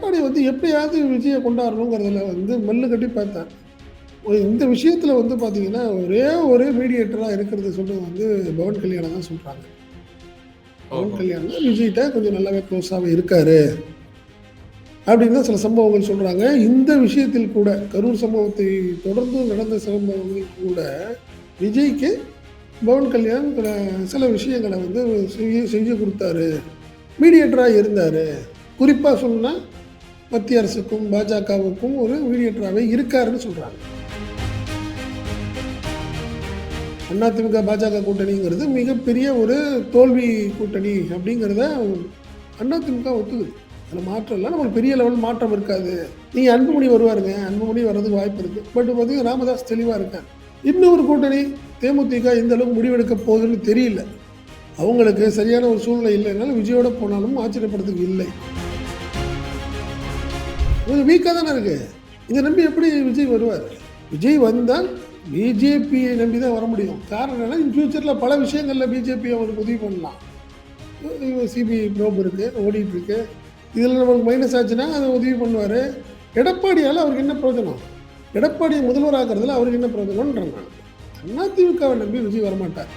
எடப்பாடி வந்து எப்படியாவது விஜயை கொண்டாடணுங்கிறதுல வந்து மல்லு கட்டி பார்த்தேன். இந்த விஷயத்தில் வந்து பார்த்தீங்கன்னா ஒரே ஒரு மீடியேட்டராக இருக்கிறது சொல்றது வந்து பவன் கல்யாணம் தான் சொல்கிறாங்க பவன் கல்யாணம் தான் விஜய்கிட்ட கொஞ்சம் நல்லாவே க்ளோஸாகவே இருக்காரு. அப்படின்னு தான் சில சம்பவங்கள் சொல்கிறாங்க இந்த விஷயத்தில் கூட கரூர் சம்பவத்தை தொடர்ந்து நடந்த சம்பவங்கள் கூட விஜய்க்கு பவன் கல்யாண் சில- சில விஷயங்களை வந்து செய்ய செஞ்சு கொடுத்தாரு. மீடியேட்டராக இருந்தார். குறிப்பாக சொன்னால் மத்திய அரசுக்கும் பாஜகவுக்கும் ஒரு மீடியேட்டராகவே இருக்காருன்னு சொல்கிறாங்க அதிமுக பாஜக கூட்டணிங்கிறது மிகப்பெரிய ஒரு தோல்வி கூட்டணி அப்படிங்கிறத அதிமுக ஒத்துக்குது. அதில் மாற்றம் இல்லை. நம்மளுக்கு பெரிய லெவல் மாற்றம் இருக்காது. நீங்கள் அன்புமணி வருவாருங்க. அன்புமணி வர்றதுக்கு வாய்ப்பு இருக்குது பட் பார்த்தீங்கன்னா ராமதாஸ் தெளிவாக இருக்கார். இன்னொரு கூட்டணி தேமுதிக இந்த அளவுக்கு முடிவெடுக்க போகுதுன்னு தெரியல. அவங்களுக்கு சரியான ஒரு சூழ்நிலை இல்லைனாலும் விஜயோட போனாலும் ஆச்சரியப்படுறதுக்கு இல்லை. கொஞ்சம் வீக்காக தானே இருக்கு. இதை நம்பி எப்படி விஜய் வருவார்? விஜய் வந்தால் பிஜேபியை நம்பி தான் வர முடியும். காரணம் என்னன்னா இன் ஃபியூச்சரில் பல விஷயங்களில் பிஜேபியை அவருக்கு உதவி பண்ணலாம். சிபிஐ ப்ரோப் இருக்குது ஓடிட்டு இருக்கு இதில் நம்மளுக்கு மைனஸ் ஆச்சுன்னா அதை உதவி பண்ணுவார். எடப்பாடியால் அவருக்கு என்ன பிரயோஜனம்? எடப்பாடியை முதல்வராக்கிறதுல அவருக்கு என்ன பிரயோஜனம்ன்றாங்க அதிமுகவை நம்பி விஜய் வரமாட்டார்.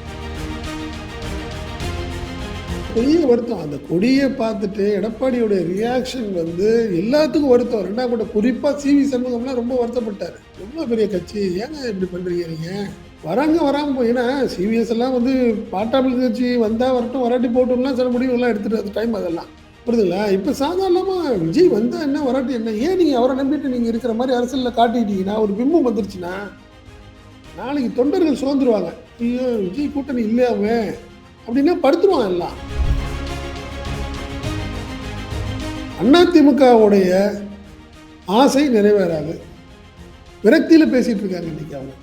பெரிய வருத்தம். அந்த கொடியை பார்த்துட்டு எடப்பாடியோட ரியாக்ஷன் வந்து எல்லாத்துக்கும் வருத்தம். ரெண்டாம் கூட குறிப்பாக சிவி சண்முகம்லாம் ரொம்ப வருத்தப்பட்டார். எவ்வளோ பெரிய கட்சி? ஏங்க இப்படி பண்ணுறீங்க நீங்கள் வராங்க வராமல் போய் ஏன்னா சிவிஎஸ் எல்லாம் வந்து பாட்டாளி கட்சி வந்தால் வரட்டும் வராட்டி போட்டோம்லாம் சில முடிவுகள்லாம் எடுத்துகிட்டு அந்த டைம் அதெல்லாம். புரியுதுங்களா? இப்போ சாதாரணமாக விஜய் வந்தால் என்ன வராட்டி என்ன? ஏன் நீங்கள் அவரை நம்பிட்டு நீங்கள் இருக்கிற மாதிரி அரசியலில் காட்டிக்கிட்டீங்கன்னா ஒரு பிம்பம் வந்துருச்சுன்னா நாளைக்கு தொண்டர்கள் சுதந்துருவாங்க. ஐயோ விஜய் கூட்டணி இல்லையாவே அப்படின்னா படுத்துருவான் எல்லாம். அதிமுகவுடைய ஆசை நிறைவேறாது. விரக்தியில் பேசிட்டு இருக்காங்க இன்னைக்கு அவங்க.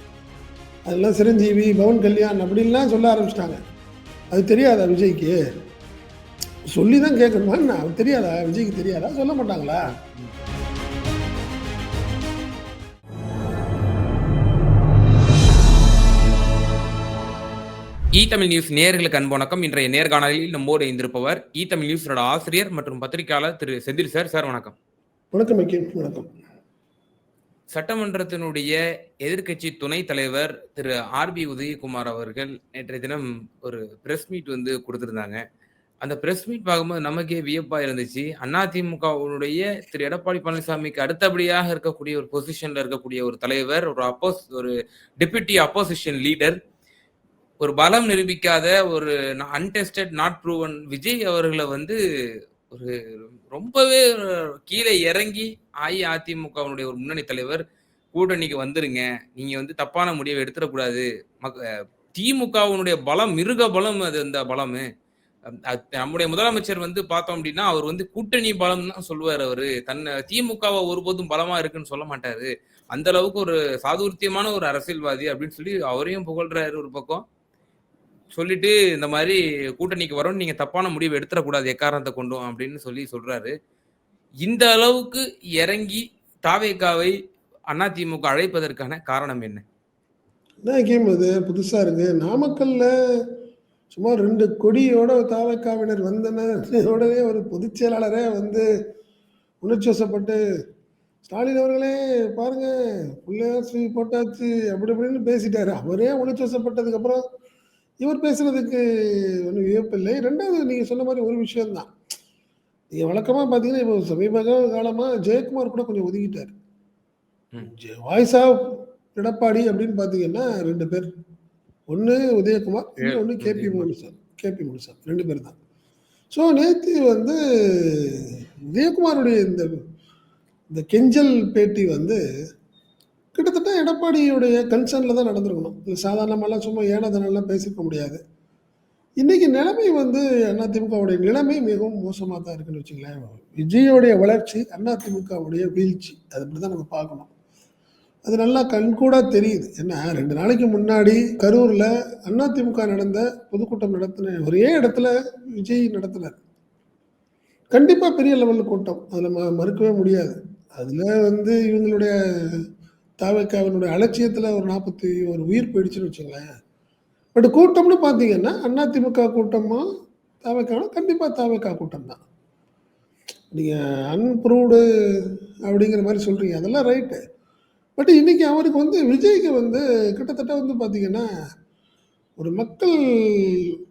அதெல்லாம் சிரஞ்சீவி பவன் கல்யாண் அப்படின்லாம் சொல்ல ஆரம்பிச்சிட்டாங்க. அது தெரியாதா விஜய்க்கு? சொல்லி தான் கேட்கணுமா என்ன? அது தெரியாதா? விஜய்க்கு தெரியாதா? சொல்ல மாட்டாங்களா? இ தமிழ் நியூஸ் நேயர்களுக்கு அன்பு வணக்கம். இன்றைய நேர்காணலில் நம்மோடு இணைந்திருப்பவர் இ தமிழ் நியூஸோட ஆசிரியர் மற்றும் பத்திரிகையாளர் திரு செந்தில் சார். சார் வணக்கம். வணக்கம் வணக்கம். சட்டமன்றத்தினுடைய எதிர்க்கட்சி துணைத் தலைவர் திரு ஆர்பி உதயகுமார் அவர்கள் நேற்றைய தினம் ஒரு பிரஸ் மீட் வந்து கொடுத்திருந்தாங்க. அந்த பிரஸ் மீட் பார்க்கும்போது நமக்கே வியப்பா இருந்துச்சு. அதிமுகவுடைய திரு எடப்பாடி பழனிசாமிக்கு அடுத்தபடியாக இருக்கக்கூடிய ஒரு பொசிஷன்ல இருக்கக்கூடிய ஒரு தலைவர் ஒரு அப்போஸ் ஒரு டெபுட்டி அப்போசிஷன் லீடர் ஒரு பலம் நிரூபிக்காத ஒரு அன்டெஸ்டட் நாட் ப்ரூவன் விஜய் அவர்களை வந்து ஒரு ரொம்பவே கீழே இறங்கி அஇஅதிமுகவுடைய ஒரு முன்னணி தலைவர் கூட்டணிக்கு வந்துருங்க. நீங்க வந்து தப்பான முடிவை எடுத்துடக்கூடாது. மக்க திமுகவுடைய பலம் மிருக பலம் அது அந்த பலம். நம்முடைய முதலமைச்சர் வந்து பார்த்தோம் அப்படின்னா அவர் வந்து கூட்டணி பலம் தான் சொல்லுவார் அவரு. தன்னை திமுகவை ஒருபோதும் பலமா இருக்குன்னு சொல்ல மாட்டாரு. அந்த அளவுக்கு ஒரு சாதுர்த்தியமான ஒரு அரசியல்வாதி அப்படின்னு சொல்லி அவரையும் புகழ்றாரு ஒரு பக்கம். சொல்லிட்டு இந்த மாதிரி கூட்டணிக்கு வரோம் நீங்க தப்பான முடிவு எடுத்துடக்கூடாது எக்காரணத்தை கொண்டும் அப்படின்னு சொல்லி சொல்றாரு. இந்த அளவுக்கு இறங்கி தாவேக்காவை அதிமுக அழைப்பதற்கான காரணம் என்ன? என்ன கேம் அது புதுசாக இருக்கு. நாமக்கல்ல சும்மா ரெண்டு கொடியோட தாவக்காவினர் வந்தனர் ஒரு பொதுச் செயலாளரே வந்து உணர்ச்சிவசப்பட்டு ஸ்டாலின் அவர்களே பாருங்க பிள்ளையார் ஸ்ரீ போட்டாச்சு அப்படி இப்படின்னு பேசிட்டாரு. அவரே உணர்ச்சி வசப்பட்டதுக்கப்புறம் இவர் பேசுறதுக்கு ஒன்றும் வியப்பில்லை ரெண்டாவது நீங்கள் சொன்ன மாதிரி ஒரு விஷயம்தான். நீங்கள் வழக்கமாக பார்த்தீங்கன்னா இப்போ சமீப காலமாக ஜெயக்குமார் கூட கொஞ்சம் ஒதுக்கிட்டார். வாய்ஸ் ஆஃப் எடப்பாடி அப்படின்னு பார்த்தீங்கன்னா ரெண்டு பேர். ஒன்று உதயகுமார் இன்னொன்று கேபி. முனுசாமி கேபி முனுசாமி ரெண்டு பேர் தான். ஸோ நேற்று வந்து உதயகுமாருடைய இந்த இந்த கெஞ்சல் பேட்டி வந்து கிட்டத்தட்ட எடப்பாடியுடைய கன்சர்னில் தான் நடந்திருக்கணும். இது சாதாரணமெல்லாம் சும்மா ஏனதனெல்லாம் பேசிக்க முடியாது. இன்னைக்கு நிலைமை வந்து அதிமுகவுடைய நிலைமை மிகவும் மோசமாக தான் இருக்குன்னு வச்சுங்களேன் விஜயோடைய வளர்ச்சி அதிமுகவுடைய வீழ்ச்சி அது அப்படி தான் நம்ம பார்க்கணும். அது நல்லா கண்கூடாக தெரியுது. ஏன்னா ரெண்டு நாளைக்கு முன்னாடி கரூரில் அதிமுக நடந்த பொதுக்கூட்டம் நடத்தின ஒரே இடத்துல விஜய் நடத்தினார். கண்டிப்பாக பெரிய லெவலில் கூட்டம். அதில் ம மறுக்கவே முடியாது. அதில் வந்து இவங்களுடைய தாவக்காவினுடைய அலட்சியத்தில் ஒரு நாற்பத்தி ஒரு உயிர் போயிடுச்சுன்னு வச்சுங்களேன் பட் கூட்டம்னு பார்த்தீங்கன்னா அதிமுக கூட்டமாக தாவக்கானா கண்டிப்பாக தாவக்கா கூட்டம் தான் நீங்கள் அன்ப்ரூவ்டு அப்படிங்கிற மாதிரி சொல்கிறீங்க அதெல்லாம் ரைட்டு. பட் இன்னைக்கு அவருக்கு வந்து விஜய்க்கு வந்து கிட்டத்தட்ட வந்து பார்த்தீங்கன்னா, ஒரு மக்கள்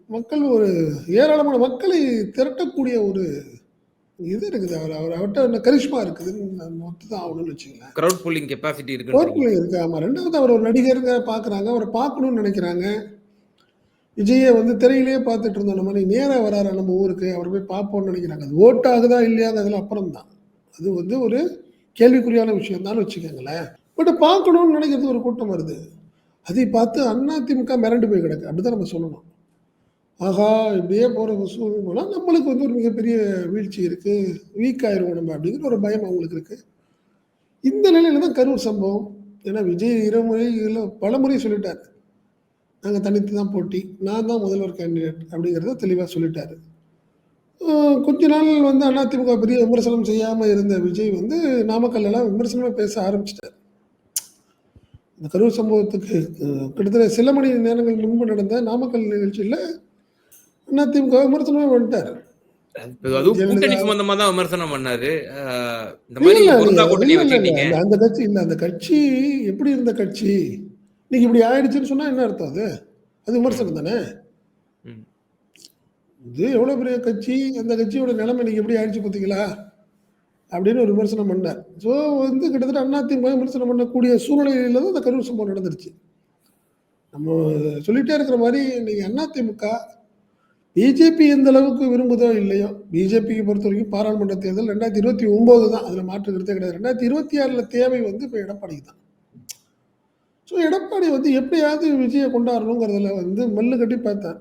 மக்கள் ஒரு ஏராளமான மக்களை திரட்டக்கூடிய ஒரு இது இருக்குது. அவர் அவர் அவர்ட்ட அந்த கரிஷ்மா இருக்குதுன்னு ஒத்துதான் ஆகணும்னு வச்சுக்கங்களேன். கிரவுட் புல்லிங் கெப்பாசிட்டி இருக்குன்றீங்க. பவர்ஃபுல் இருக்கு. ஆமா. 2வது அவர் ஒரு நடிகர்ங்க பார்க்குறாங்க. அவர பார்க்கணும்னு நெனைக்கிறாங்க. விஜய வந்து திரையிலேயே பார்த்துட்டு இருந்தோம் நம்ம. இன்னைக்கு நேரா வராரா நம்ம ஊருக்கு. அவர போய் பார்ப்போம்னு நெனைக்கிறாங்க. அது ஓட் ஆகுதா இல்லையாங்கிறதுலாம் அப்புறம் தான். அது வந்து ஒரு கேள்விக்குறியான விஷயம் வச்சுக்கங்களேன். பட் பார்க்கணும்னு நெனைக்கிறது ஒரு கூட்டம் வருது. அதை பார்த்து அதிமுக மிரண்டு போய் கிடக்கு. அப்படிதான் நம்ம சொல்லணும். ஆகா இப்படியே போகிற சூழ்நிலை போனால் நம்மளுக்கு வந்து ஒரு மிகப்பெரிய வீழ்ச்சி இருக்குது வீக் ஆயிருவோம் நம்ம அப்படிங்கிற ஒரு பயம் அவங்களுக்கு இருக்குது இந்த நிலையில தான் கரூர் சம்பவம். ஏன்னா விஜய் இருமுறை பல பலமுறை சொல்லிட்டார் நாங்கள் தனித்து தான் போட்டி. நான் தான் முதல்வர் கேண்டிடேட் அப்படிங்கிறத தெளிவாக சொல்லிட்டாரு. கொஞ்ச நாள் வந்து அதிமுக பெரிய விமர்சனம் செய்யாமல் இருந்த விஜய் வந்து நாமக்கல்லாம் விமர்சனமாக பேச ஆரம்பிச்சிட்டார் இந்த கரூர் சம்பவத்துக்கு கிட்டத்தட்ட சில மணி நேரங்கள் முன்பு நடந்த நாமக்கல் நிகழ்ச்சியில் அதிமுக விமர்சனமே பண்ணிட்டாரு. அது அதுவும் கூட்டணி சம்பந்தமா தான் விமர்சனம் பண்ணாரு. இந்த. அந்த அந்த கட்சி இல்ல. அந்த கட்சி எப்படி இருந்த கட்சி? இன்னைக்கு இப்படி ஆயிடுச்சுன்னு சொன்னா என்ன அர்த்தம் அது? அது. விமர்சனம் தானே? இது எவ்வளோ பெரிய கட்சி. அந்த கட்சியோட நிலைமை இன்னைக்கு எப்படி ஆயிடுச்சு பார்த்தீங்களா? அப்படின்னு ஒரு விமர்சனம் பண்ணார். ஸோ வந்து கிட்டத்தட்ட அதிமுக விமர்சனம் பண்ணக்கூடிய சூழ்நிலையில தான் இந்த கரூர் சம்பவம் நடந்துருச்சு. நம்ம சொல்லிட்டே இருக்கிற மாரி இன்னைக்கு அதிமுக பிஜேபி எந்த அளவுக்கு விரும்புதோ இல்லையோ, பிஜேபியை பொறுத்தவரைக்கும் பாராளுமன்ற தேர்தல் 2029 தான். அதுல மாற்று கருத்தே கிடையாது. 2026ல தேவை வந்து இப்ப எடப்பாடிக்கு தான். ஸோ எடப்பாடி வந்து எப்படியாவது விஜய கொண்டாடணுங்கிறதுல வந்து மல்லு கட்டி பார்த்தார்.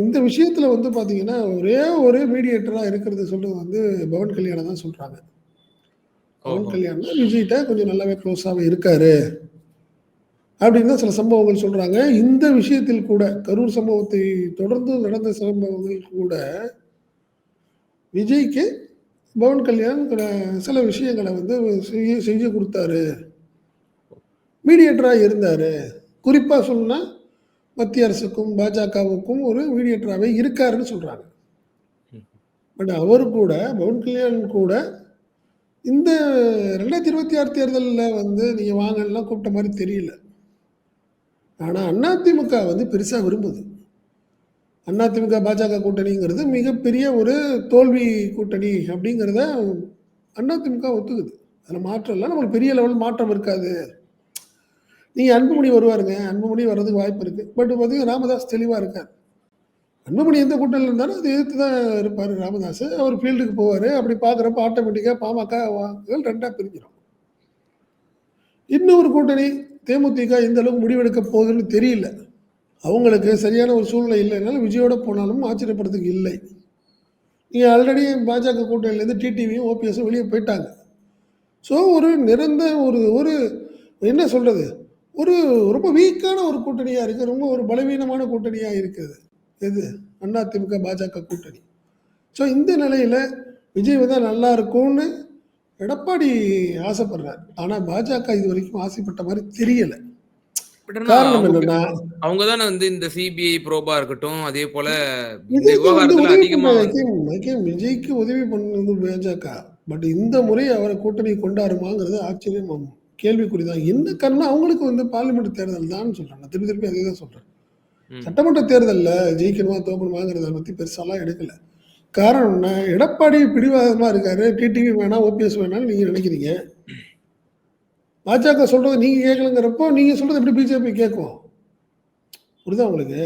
இந்த விஷயத்துல வந்து பார்த்தீங்கன்னா, ஒரே ஒரு மீடியேட்டரா இருக்கிறது சொல்றது வந்து பவன் கல்யாணம் தான் சொல்றாங்க. பவன்! கல்யாணம் தான் விஜய்ட்ட கொஞ்சம் நல்லாவே க்ளோஸாவே இருக்காரு. அப்படின்னு தான் சில சம்பவங்கள் சொல்கிறாங்க இந்த விஷயத்தில் கூட கரூர் சம்பவத்தை தொடர்ந்து நடந்த சம்பவங்கள் கூட விஜய்க்கு பவன் கல்யாண் சில விஷயங்களை வந்து செய்ய செஞ்சு கொடுத்தாரு. மீடியேட்டராக இருந்தார். குறிப்பாக சொன்னால் மத்திய அரசுக்கும், பாஜகவுக்கும் ஒரு மீடியேட்டராகவே இருக்காருன்னு சொல்கிறாங்க பட் அவர் கூட பவன் கல்யாண் கூட இந்த ரெண்டாயிரத்தி இருபத்தி ஆறு தேர்தலில் வந்து நீங்கள் வாங்கலாம் கூப்பிட்ட மாதிரி தெரியல. ஆனால் அதிமுக வந்து பெருசாக விரும்புது. அதிமுக, பாஜக கூட்டணிங்கிறது மிகப்பெரிய ஒரு தோல்வி கூட்டணி அப்படிங்கிறத அதிமுக ஒத்துக்குது. அதில் மாற்றம் இல்லை நம்மளுக்கு பெரிய லெவல் மாற்றம் இருக்காது. நீங்கள் அன்புமணி வருவாருங்க. அன்புமணி வர்றதுக்கு வாய்ப்பு இருக்குது பட் பார்த்தீங்கன்னா ராமதாஸ் தெளிவாக இருக்கார் அன்புமணி எந்த கூட்டணியில் இருந்தாலும் அது எதிர்த்து தான் இருப்பார் ராமதாஸ். அவர் ஃபீல்டுக்கு போவார் அப்படி பார்க்குறப்ப ஆட்டோமேட்டிக்காக பாமக வாக்குகள் ரெண்டாக பிரிஞ்சிடும் இன்னொரு கூட்டணி தேமுதிக இந்த அளவுக்கு முடிவெடுக்க போகுதுன்னு தெரியல. அவங்களுக்கு சரியான ஒரு சூழ்நிலை இல்லைனாலும் விஜயோட போனாலும் ஆச்சரியப்படுறதுக்கு இல்லை. நீங்கள் ஆல்ரெடி பாஜக கூட்டணியிலேருந்து டிடிவியும், ஓபிஎஸும் வெளியே போயிட்டாங்க. ஸோ ஒரு நிரந்த ஒரு ஒரு என்ன சொல்கிறது ஒரு ரொம்ப வீக்கான ஒரு கூட்டணியாக இருக்குது ரொம்ப ஒரு பலவீனமான கூட்டணியாக இருக்குது. எது? அதிமுக, பாஜக கூட்டணி. ஸோ இந்த நிலையில் விஜய் வந்தா நல்லா இருக்கும்னு எடப்பாடி ஆசைப்படுறார். ஆனா பாஜக இதுவரைக்கும் ஆசைப்பட்ட மாரி தெரியல. காரணம் என்னன்னா அவங்க தானே வந்து இந்த சிபிஐ ப்ரோபா இருக்கட்டும், அதே போல விஜய்க்கு உதவி பண்ணது பாஜக. பட் இந்த முறை அவர கூட்டணி கொண்டாருமாங்கிறது ஆச்சரியம் கேள்விக்குறி தான். என்ன காரணம்னா அவங்களுக்கு வந்து பார்லிமென்ட் தேர்தல் தான்னு சொல்றேன். நான் திருப்பி திருப்பி அதே தான் சொல்றேன். சட்டமன்ற தேர்தல்ல ஜெயிக்கணுமா, தோக்கணுமாங்கிறத பத்தி பெருசாலாம் எடுக்கல. காரணம் என்ன? எடப்பாடி பிடிவாதமாக இருக்காரு. டிடிவி வேணாம், ஓபிஎஸ் வேணாம்னு நீங்கள் நினைக்கிறீங்க. பாஜக சொல்றத நீங்க கேட்கலங்கிறப்போ, நீங்க சொல்கிறது எப்படி பிஜேபி கேட்கும்? புரியுதா உங்களுக்கு?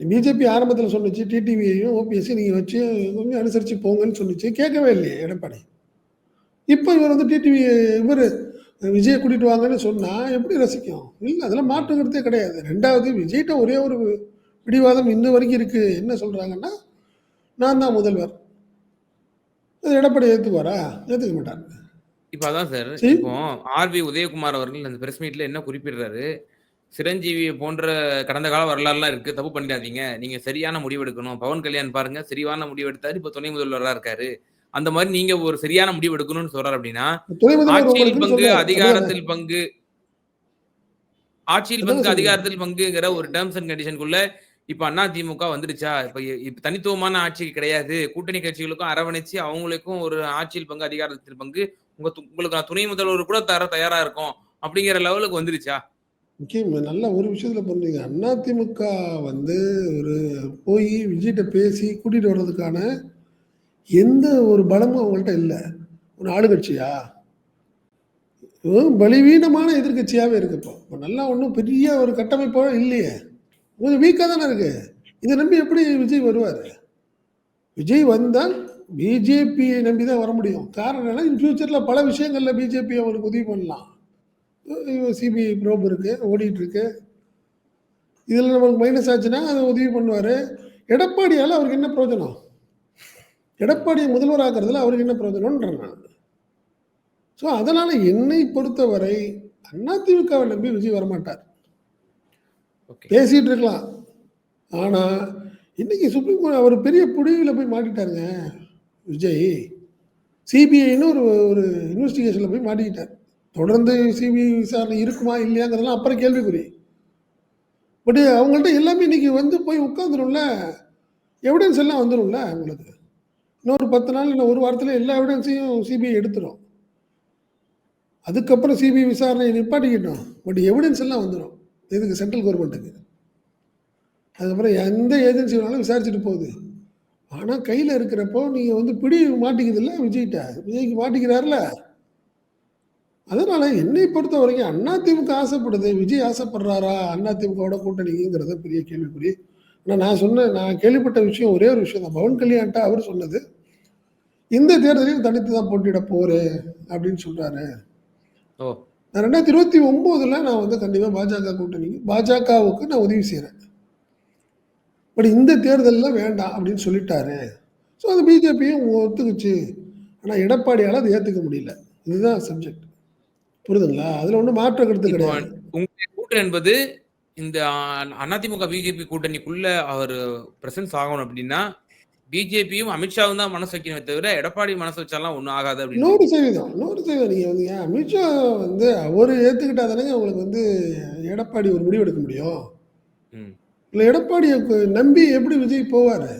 பிஜேபி ஆரம்பத்தில் சொன்னிச்சு டிடிவியையும், ஓபிஎஸ்ஸையும் நீங்க வச்சு கொஞ்சம் அனுசரிச்சு போங்கன்னு சொன்னிச்சு கேட்கவே இல்லையே எடப்பாடி. இப்போ இவர் வந்து டிடிவி இவர் விஜய் கூட்டிட்டு வாங்கன்னு சொன்னா எப்படி ரசிக்கும்? இல்லை அதெல்லாம் மாற்றுங்கிறதே கிடையாது. ரெண்டாவது விஜய்கிட்ட ஒரே ஒரு பிடிவாதம் இன்ன வரைக்கும் இருக்கு. என்ன சொல்றாங்கன்னா, நான் தான் முதல்வர். அது எடப்பாடி ஏத்துக்குவாரா? ஏத்துக்க மாட்டாரு. இப்ப அதான் சார். இப்போ ஆர்.பி. உதயகுமார் அவர்கள் அந்த பிரஸ் மீட்ல என்ன குறிப்பிடுறாரு? சிரஞ்சீவி போன்ற கடந்த கால வரலாறுலாம் இருக்கு. தப்பு பண்ணிடாதீங்க. நீங்க சரியான முடிவு எடுக்கணும். பவன் கல்யாண் பாருங்க சரியான முடிவு எடுத்தாரு. இப்ப துணை முதல்வரா இருக்காரு. அந்த மாரி நீங்க ஒரு சரியான முடிவு எடுக்கணும்னு சொல்றாரு அப்படின்னா, ஆட்சியில் பங்கு? அதிகாரத்தில் பங்கு ஆட்சியில் பங்கு. அதிகாரத்தில் பங்குங்கிற ஒரு டெர்ம்ஸ் அண்ட் கண்டிஷனுக்குள்ள இப்ப திமுக வந்துடுச்சா? இப்ப இப்ப தனித்துவமான ஆட்சி கிடையாது. கூட்டணி கட்சிகளுக்கும் அரவணைச்சு அவங்களுக்கும் ஒரு ஆட்சியில் பங்கு, அதிகாரத்தில் பங்கு. உங்க உங்களுக்கு துணை முதல்வர் கூட தர தயாரா இருக்கும். அப்படிங்கிற லெவலுக்கு வந்துடுச்சா? முக்கியம் நல்ல ஒரு விஷயத்துல அண்ணா திமுக வந்து ஒரு போய் விஜய்கிட்ட பேசி கூட்டிட்டு வர்றதுக்கான எந்த ஒரு பலமும் அவங்கள்ட்ட இல்லை. ஒரு ஆளுங்கட்சியா? வெறும் பலவீனமான எதிர்க்கட்சியாவே இருக்கு இப்போ. இப்போ நல்லா ஒன்றும் பெரிய ஒரு கட்டமைப்போ இல்லையே. கொஞ்சம் வீக்காக தானே இருக்கு. இதை நம்பி எப்படி விஜய் வருவார்? விஜய் வந்தால் பிஜேபியை நம்பி தான் வர முடியும். காரணம் என்னன்னா இன் ஃபியூச்சரில் பல விஷயங்களில் பிஜேபி அவருக்கு உதவி பண்ணலாம். சிபிஐ ப்ரோப் இருக்குது ஓடிட்டுருக்கு இதில் நமக்கு மைனஸ் ஆச்சுன்னா அதை உதவி பண்ணுவார். எடப்பாடியால் அவருக்கு என்ன பிரயோஜனம்? எடப்பாடியை முதல்வராக்குறதுல அவருக்கு என்ன பிரயோஜனம்ன்றேன் நான். ஸோ அதனால் என்னை பொறுத்தவரை அதிமுகவை நம்பி விஜய் வரமாட்டார். ஓகே. பேசிட்டு இருக்கலாம் ஆனால் இன்னைக்கு சுப்ரீம் கோர்ட் அவர் பெரிய புடிவில் போய் மாட்டிட்டாருங்க விஜய். சிபிஐன்னு ஒரு ஒரு இன்வெஸ்டிகேஷனில் போய் மாட்டிக்கிட்டார். தொடர்ந்து சிபிஐ விசாரணை இருக்குமா இல்லையாங்கிறதெல்லாம் அப்புறம் கேள்விக்குறி. பட் அவங்கள்ட்ட எல்லாமே இன்னைக்கு வந்து போய் உட்காந்துரும்ல எவிடன்ஸ் எல்லாம் வந்துடும்ல அவங்களுக்கு. இன்னொரு பத்து நாள் இல்லை ஒரு வாரத்தில் எல்லா எவிடன்ஸையும் சிபிஐ எடுத்துரும். அதுக்கப்புறம் சிபிஐ விசாரணையை நிப்பாட்டிக்கிட்டோம். பட் எவிடன்ஸ் எல்லாம் வந்துடும் எதுக்கு சென்ட்ரல் கவர்மெண்ட்டுக்கு அதுக்கப்புறம் எந்த ஏஜென்சி வேணாலும் விசாரிச்சுட்டு போகுது. ஆனால் கையில் இருக்கிறப்போ நீங்கள் வந்து பிடி மாட்டிக்குதுல்ல விஜய்கிட்ட? விஜய்க்கு மாட்டிக்கிறார்ல? அதனால் என்னை பொறுத்த வரைக்கும் அண்ணா திமுக ஆசைப்படுது. விஜய் ஆசைப்படுறாரா? அதிமுகவோட கூட்டணிங்கிறத பெரிய கேள்விக்குறி. ஆனால் நான் சொன்ன நான் கேள்விப்பட்ட விஷயம் ஒரே ஒரு விஷயம் தான். பவன் கல்யாண்ட்ட அவர் சொன்னது. இந்த தேர்தலையும் தனித்து தான் போட்டியிட போகிறேன் அப்படின்னு சொல்கிறாரு ஓ. நான் ரெண்டாயிரத்தி இருபத்தி ஒம்போதில் நான் வந்து கண்டிப்பாக பாஜக கூட்டணிக்கு பாஜகவுக்கு நான் உதவி செய்கிறேன் பட் இந்த தேர்தலில் வேண்டாம் அப்படின்னு சொல்லிட்டாரு. ஸோ அது பிஜேபியும் ஒத்துக்குச்சு. ஆனால் எடப்பாடியால் அதை ஏற்றுக்க முடியல. இதுதான் சப்ஜெக்ட் புரியுதுங்களா? அதில் ஒன்றும் மாற்று கருத்து கிடையாது. உங்க கூற்று என்பது இந்த அதிமுக பிஜேபி கூட்டணிக்குள்ள அவர் பிரசன்ஸ் ஆகணும் அப்படின்னா பிஜேபியும் அமித்ஷாவும் தான் மனசு வைக்கணுமே தவிர எடப்பாடி மனசு வச்சாலாம் ஒன்றும் ஆகாது அப்படின்னு. நூறு சதவீதம் நூறு சதவீதம். நீங்கள் வந்து ஏன் அமித்ஷா வந்து அவர் ஏற்றுக்கிட்டா தானே உங்களுக்கு வந்து எடப்பாடி ஒரு முடிவு எடுக்க முடியும். இல்லை எடப்பாடியை நம்பி எப்படி விஜய் போவார்?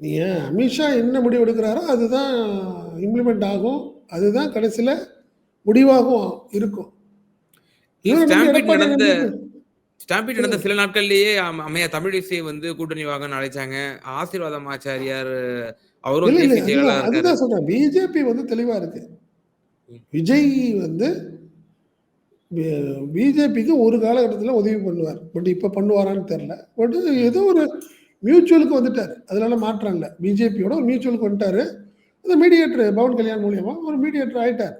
நீங்கள் அமித்ஷா என்ன முடிவு எடுக்கிறாரோ அதுதான் இம்ப்ளிமெண்ட் ஆகும். அதுதான் கடைசியில் முடிவாகவும் இருக்கும். நடந்த ஸ்டாம்பீட் நடந்த சில நாட்கள்லயே அம்- அம்மையா தமிழிசை வந்து கூட்டணி வாங்கன்னு அழைச்சாங்க. ஆசீர்வாதம் ஆச்சாரியார் அவரும் பிஜேபி வந்து தெளிவா இருக்கு. விஜய் வந்து பிஜேபிக்கு ஒரு காலகட்டத்தில் உதவி பண்ணுவார். பட் இப்போ பண்ணுவாரான்னு தெரில பட் ஏதோ ஒரு மியூச்சுவலுக்கு வந்துட்டார். அதனால மாற்றம் இல்லை. பிஜேபியோட ஒரு மியூச்சுவலுக்கு வந்துட்டாரு. அந்த மீடியேட்டர் பவன் கல்யாண் மூலியமா ஒரு மீடியேட்டர் ஆயிட்டார்.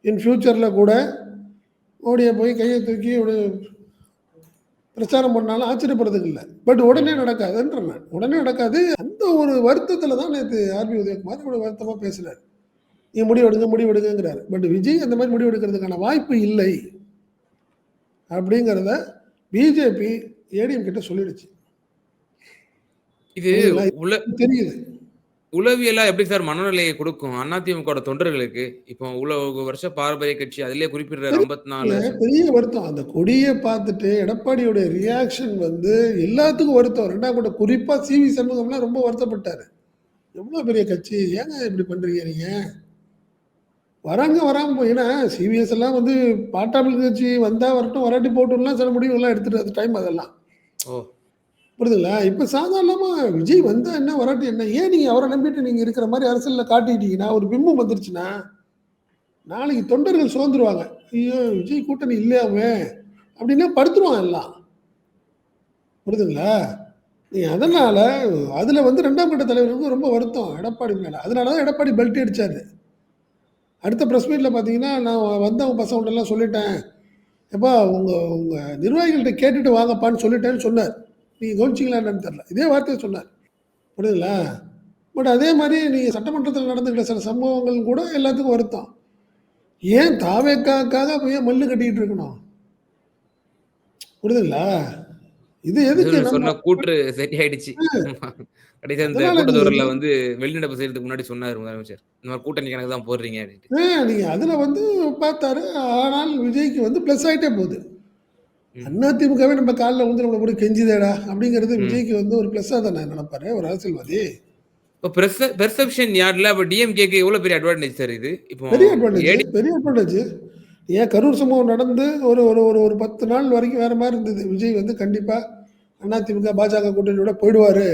இன் ஃபியூச்சரில் கூட மோடியை போய் கையை தூக்கி ஒரு பிரச்சாரம் பண்ணாலும் ஆச்சரியப்படுறதுக்கு இல்லை. பட் உடனே நடக்காதுன்ற நான். உடனே நடக்காது. அந்த ஒரு வருத்தத்தில் தான் நேற்று ஆர்பி உதயகுமார் இவ்வளோ வருத்தமாக பேசினார். நீ முடிவெடுங்க முடிவெடுங்கிறார் பட் விஜய் அந்த மாதிரி முடிவெடுக்கிறதுக்கான வாய்ப்பு இல்லை அப்படிங்கிறத பிஜேபி ஏடிஎம் கிட்ட சொல்லிடுச்சு. இது தெரியுது. உளவியலா எப்படி சார் மனநிலையை கொடுக்கும்? அதிமுக தொண்டர்களுக்கு இப்போ உலக வருஷ பாரம்பரிய கட்சி அதிலே குறிப்பிடுற ஐம்பத்தி நாலு பெரிய வருத்தம். அந்த கொடியை பார்த்துட்டு எடப்பாடியோட ரியாக்ஷன் வந்து எல்லாத்துக்கும் வருத்தம். ரெண்டாம் கூட குறிப்பா சிவி சண்முகம்லாம் ரொம்ப வருத்தப்பட்டாரு. எவ்வளவு பெரிய கட்சி? ஏங்க இப்படி பண்றீங்க நீங்க? வராங்க வராம ஏன்னா சிவிஎஸ் எல்லாம் வந்து பாட்டாளி கட்சி வந்தா வரட்டும் வராட்டி போட்டுலாம் சில முடிவுகள்லாம் எடுத்துட்டு டைம் அதெல்லாம். ஓ. புரியுதுங்களா? இப்போ சாதாரணமாக விஜய் வந்தால் என்ன வராட்டி என்ன? ஏன் நீங்கள் அவரை நம்பிட்டு நீங்கள் இருக்கிற மாதிரி அரசியலில் காட்டிக்கிட்டீங்கன்னா ஒரு பிம்பம் வந்துருச்சுன்னா நாளைக்கு தொண்டர்கள் சோர்ந்துருவாங்க. ஐயோ விஜய் கூட்டணி இல்லையாவே அப்படின்னா படுத்துருவான் எல்லாம். புரியுதுங்களா? நீ அதனால் அதில் வந்து ரெண்டாம் கட்ட தலைவருக்கு ரொம்ப வருத்தம் எடப்பாடி மேலே. அதனால தான் எடப்பாடி பெல்ட் அடிச்சாரு. அடுத்த ப்ரெஸ் மீட்டில் பார்த்தீங்கன்னா நான் வந்தவங்க பசங்கள்டெல்லாம் சொல்லிட்டேன். எப்பா உங்கள் உங்கள் நிர்வாகிகள்கிட்ட கேட்டுட்டு வாங்கப்பான்னு சொல்லிட்டேன்னு சொன்னார். நீங்கள் கவனிச்சிங்களா என்னன்னு தெரில இதே வார்த்தையை சொன்னார். புரியுதுங்களா? பட் அதே மாதிரி நீங்கள் சட்டமன்றத்தில் நடந்துக்கிட்ட சில சம்பவங்கள் கூட எல்லாத்துக்கும் வருத்தம். ஏன் தாவேக்காக்காக போய் மல்லு கட்டிக்கிட்டு இருக்கணும்? புரியுதுங்களா? இது எதுக்கு சொன்ன கூற்று சரியாயிடுச்சு. கடைசி அந்த கூட்டத்தொடர்ல வந்து வெளிநடப்பு செய்யறதுக்கு முன்னாடி சொன்னாரு முதலமைச்சர். இந்த மாதிரி கூட்டணி கணக்கு தான் போடுறீங்க நீங்க அதுல வந்து பார்த்தாரு. ஆனால் விஜய்க்கு வந்து ப்ளஸ் ஆயிட்டே போகுது. ம். அதிமுகவே நம்ம காலில் வந்து நம்மளை போய் கெஞ்சுதேடா அப்படிங்கிறது. விஜய்க்கு வந்து ஒரு ப்ளஸ்ஸாக தானே நினைப்பாரு ஒரு அரசியல்வாதி. இப்போ பெர்ச பெர்செப்ஷன் யார்ட்ல அப்போ டிஎம்கேக்கு எவ்வளோ பெரிய அட்வான்டேஜ் சார் இது? இப்போ பெரிய அட்வான்டேஜ் பெரிய அட்வான்டேஜ் ஏன் கரூர் சம்பவம் நடந்து ஒரு ஒரு ஒரு ஒரு பத்து நாள் வரைக்கும் வேற மாதிரி இருந்தது. விஜய் வந்து கண்டிப்பாக அதிமுக பாஜக கூட்டணியோட போயிடுவார்.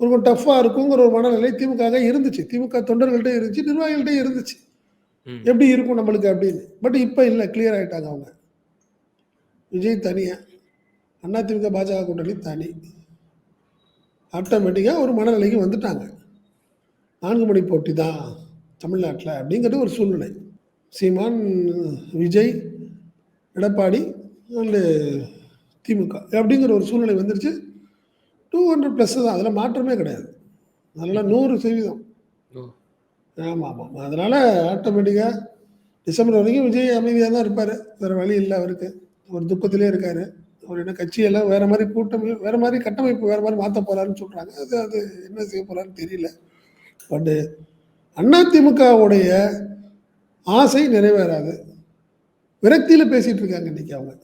ஒரு கொஞ்சம் டஃப்பாக இருக்குங்கிற ஒரு மனநிலை திமுக இருந்துச்சு. திமுக தொண்டர்கள்ட்ட இருந்துச்சு நிர்வாகிகள்கிட்ட இருந்துச்சு. எப்படி இருக்கும் நம்மளுக்கு அப்படின்னு. பட் இப்போ இல்லை கிளியர் ஆயிட்டாங்க அவங்க. விஜய் தனியாக அதிமுக பாஜக கூட்டணி தனி. ஆட்டோமேட்டிக்காக ஒரு மனநிலைக்கு வந்துட்டாங்க. நான்கு மணி போட்டி தான் தமிழ்நாட்டில் அப்படிங்கிற ஒரு சூழ்நிலை. சீமான் விஜய் எடப்பாடி அண்டு திமுக அப்படிங்கிற ஒரு சூழ்நிலை வந்துருச்சு. டூ ஹண்ட்ரட் ப்ளஸ் தான். அதில் மாற்றமே கிடையாது. அதனால் நூறு சதவீதம். ஆமாம் ஆமாம் அதனால் ஆட்டோமேட்டிக்காக டிசம்பர் வரைக்கும் விஜய் அமைதியாக தான் இருப்பார். வேறு வழி இல்லை அவருக்கு. ஒரு துக்கத்திலே இருக்கார். அவர் என்ன கட்சியெல்லாம் வேறு மாதிரி கூட்டம் வேறு மாதிரி கட்டமைப்பு வேறு மாதிரி மாற்ற போகிறாருன்னு சொல்கிறாங்க அது அது என்ன செய்ய போறாருன்னு தெரியல. பட்டு அதிமுகவுடைய ஆசை நிறைவேறாது. விரக்தியில் பேசிகிட்டு இருக்காங்க இன்றைக்கி அவங்க.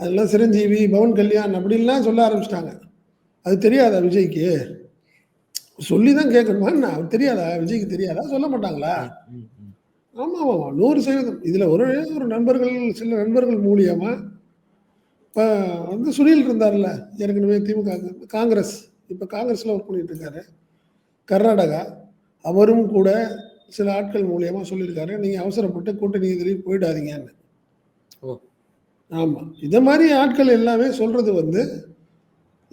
அதெல்லாம் சிரஞ்சீவி பவன் கல்யாண் அப்படின்லாம் சொல்ல ஆரம்பிச்சிட்டாங்க. அது தெரியாதா விஜய்க்கு? சொல்லி தான் கேட்கணுமா என்ன அவர் தெரியாதா? விஜய்க்கு தெரியாதா? சொல்ல மாட்டாங்களா? ஆமாம் ஆமாம் நூறு சதவீதம். இதில் ஒரு ஒரு நண்பர்கள் சில நண்பர்கள் மூலியமாக இப்போ வந்து சுனில் இருந்தார்ல ஏற்கனவே திமுக காங்கிரஸ். இப்போ காங்கிரஸில் ஒர்க் பண்ணிட்டு இருக்காரு கர்நாடகா. அவரும் கூட சில ஆட்கள் மூலியமாக சொல்லியிருக்காரு. நீங்கள் அவசரப்பட்டு கூட்டணி இதுலேயும் போயிடாதீங்கன்னு. ஓ. ஆமாம் இதை மாதிரி ஆட்கள் எல்லாமே சொல்கிறது வந்து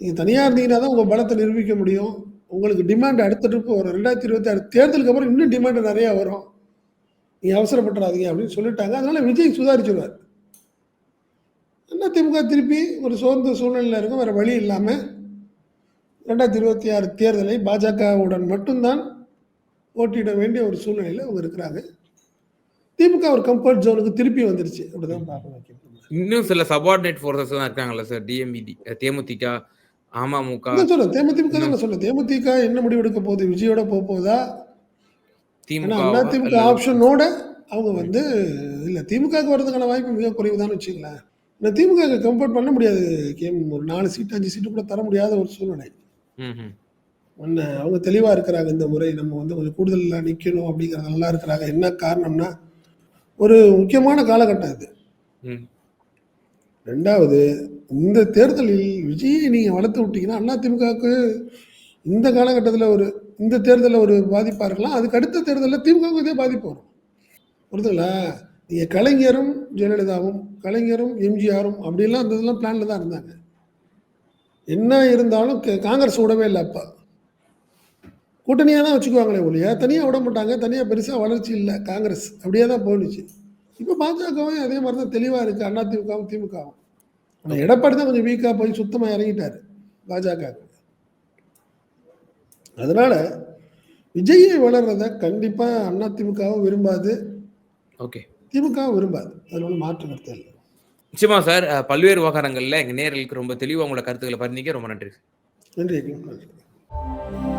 நீங்கள் தனியாக இருந்தீங்கன்னா தான் உங்கள் பலத்தை நிரூபிக்க முடியும். உங்களுக்கு டிமாண்ட் அடுத்த ட்ரிப்பு வரும். ரெண்டாயிரத்தி இருபத்தி ஆறு தேர்தலுக்கு அப்புறம் இன்னும் டிமாண்ட் நிறையா வரும். நீங்கள் அவசரப்பட்டுறாதீங்க அப்படின்னு சொல்லிட்டாங்க. அதனால விஜய் சுதாரிச்சிருவார். என்ன திமுக திருப்பி ஒரு சோர்ந்த சூழ்நிலையில் இருக்கும் வேறு வழி இல்லாமல் ரெண்டாயிரத்தி இருபத்தி ஆறு தேர்தலை பாஜகவுடன் மட்டும்தான் போட்டியிட வேண்டிய ஒரு சூழ்நிலையில் அவங்க இருக்கிறாங்க. திமுக ஒரு கம்ஃபர்ட் ஜோனுக்கு திருப்பி வந்துருச்சு. அப்படிதான் பார்க்க இன்னும் சில சபார்டினேட் ஃபோர்ஸஸ் தான் இருக்காங்கல்ல சார் டிஎம்இடி தேமுதிக அமமுக. சொல்றேன் தேமுதிக தான் சொல்றேன் தேமுதிக என்ன முடிவு எடுக்க போகுது? விஜயோட போக போகுதா? திமுக அதிமுக ஆப்ஷனோட அவங்க வந்து இல்ல திமுகவுக்கு வர்றதுக்கான வாய்ப்பு மிக குறைவுதான்னு வச்சுங்களேன் இந்த திமுக கம்ஃபர்ட் பண்ண முடியாது. கேம் ஒரு நாலு சீட் அஞ்சு சீட்டு கூட தர முடியாத ஒரு சூழ்நிலை. ஒன்று அவங்க தெளிவாக இருக்கிறாங்க இந்த முறை. நம்ம வந்து கொஞ்சம் கூடுதலாக நிற்கணும் அப்படிங்கிறது நல்லா இருக்கிறாங்க. என்ன காரணம்னா ஒரு முக்கியமான காலகட்டம் இது ரெண்டாவது இந்த தேர்தலில் விஜயை நீங்கள் வளர்த்து விட்டீங்கன்னா அதிமுகவுக்கு இந்த காலகட்டத்தில் ஒரு இந்த தேர்தலில் ஒரு பாதிப்பாக இருக்கலாம். அதுக்கு அடுத்த தேர்தலில் திமுக இதே பாதிப்பு வரும். புரிதுங்களா? நீங்கள் கலைஞரும் ஜெயலலிதாவும் கலைஞரும் எம்ஜிஆரும் அப்படிலாம் அந்த இதெல்லாம் பிளானில் தான் இருந்தாங்க. என்ன இருந்தாலும் காங்கிரஸ் விடவே இல்லை அப்போ. கூட்டணியாக தான் வச்சுக்குவாங்களே ஒழிய தனியாக விட மாட்டாங்க. தனியாக பெருசாக வளர்ச்சி இல்லை காங்கிரஸ். அப்படியே தான் போணுச்சு. இப்போ பாஜகவும் அதே மாதிரி தான் தெளிவாக இருக்குது அதிமுகவும் திமுகவும் ஆனால் எடப்பாடி தான் கொஞ்சம் வீக்காக போய் சுத்தமாக இறங்கிட்டார் பாஜக அதனால் விஜயை வளர்றத கண்டிப்பாக அதிமுகவும் விரும்பாது. ஓகே. திமுகவும் விரும்பாது. அதில் ஒன்றும் மாற்று கருத்து இல்லை. நிச்சயமா சார். பல்வேறு விவகாரங்கள்ல எங்க நேர்களுக்கு ரொம்ப தெளிவா உங்களோட கருத்துக்களை பகிர்ந்தீங்க. ரொம்ப நன்றி நன்றி நன்றி.